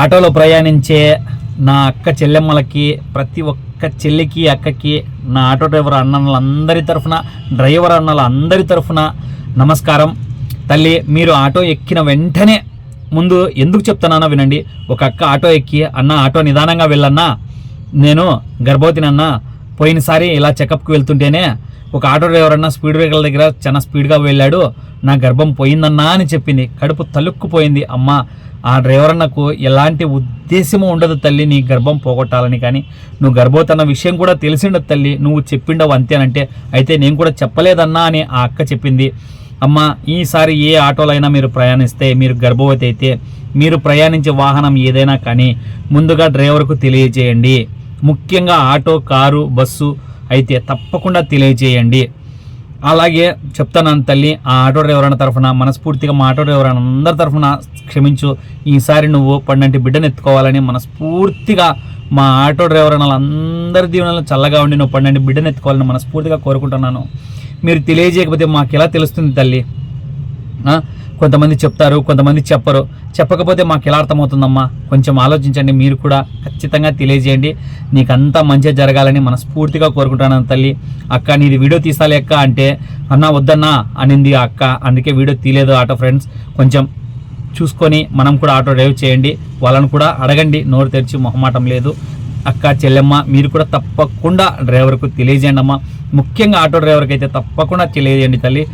ఆటోలో ప్రయాణించే నా అక్క చెల్లెమ్మలకి ప్రతి ఒక్క చెల్లికి అక్కకి నా ఆటో డ్రైవర్ అన్నలందరి తరఫున డ్రైవర్ అన్నల అందరి తరఫున నమస్కారం. తల్లి మీరు ఆటో ఎక్కిన వెంటనే ముందు ఎందుకు చెప్తున్నానో వినండి. ఒక అక్క ఆటో ఎక్కి అన్న ఆటో నిదానంగా వెళ్ళన్నా. నేను గర్భవతినన్నా పోయినసారి ఇలా చెకప్కి వెళ్తుంటేనే ఒక ఆటో డ్రైవర్ అన్న స్పీడ్ బ్రేకర్ల దగ్గర చాలా స్పీడ్గా వెళ్ళాడు. నా గర్భం పోయిందన్నా అని చెప్పింది. కడుపు తలుక్కుపోయింది. అమ్మ ఆ డ్రైవర్ అన్నకు ఎలాంటి ఉద్దేశము ఉండదు తల్లి నీ గర్భం పోగొట్టాలని కానీ. నువ్వు గర్భవతన్న విషయం కూడా తెలిసిండదు తల్లి. నువ్వు చెప్పిండవు అంతేనంటే అయితే నేను కూడా చెప్పలేదన్నా అని ఆ అక్క చెప్పింది. అమ్మ ఈసారి ఏ ఆటోలో అయినా మీరు ప్రయాణిస్తే మీరు గర్భవతి అయితే మీరు ప్రయాణించే వాహనం ఏదైనా కానీ ముందుగా డ్రైవర్కు తెలియజేయండి. ముఖ్యంగా ఆటో కారు బస్సు అయితే తప్పకుండా తెలియజేయండి. అలాగే చెప్తాను తల్లి ఆ ఆటో డ్రైవర్ అన్న తరఫున మనస్ఫూర్తిగా మా ఆటో డ్రైవర్ అందరి తరఫున క్షమించు. ఈసారి నువ్వు పన్నెంటి బిడ్డను ఎత్తుకోవాలని మనస్ఫూర్తిగా మా ఆటో డ్రైవర్ అన్న అందరి దీవెనలు చల్లగా ఉండి నువ్వు పన్నెండు బిడ్డను ఎత్తుకోవాలని మనస్ఫూర్తిగా కోరుకుంటున్నాను. మీరు తెలియజేయకపోతే మాకు ఎలా తెలుస్తుంది తల్లి? కొంతమంది చెప్తారు కొంతమంది చెప్పరు. చెప్పకపోతే మాకు ఎలా అర్థమవుతుందమ్మా? కొంచెం ఆలోచించండి మీరు కూడా ఖచ్చితంగా తెలియజేయండి. నీకంతా మంచిగా జరగాలని మనస్ఫూర్తిగా కోరుకుంటున్నాను తల్లి. అక్క నీది వీడియో తీసాలి అక్క అంటే అన్నా వద్దన్నా అనింది అక్క. అందుకే వీడియో తీయలేదు ఆటో ఫ్రెండ్స్. కొంచెం చూసుకొని మనం కూడా ఆటో డ్రైవ్ చేయండి. వాళ్ళని కూడా అడగండి నోరు తెరిచి మొహమాటం లేదు. అక్క చెల్లెమ్మ మీరు కూడా తప్పకుండా డ్రైవర్కు తెలియజేయండి అమ్మా ముఖ్యంగా ఆటో డ్రైవర్కి అయితే తప్పకుండా తెలియజేయండి తల్లి.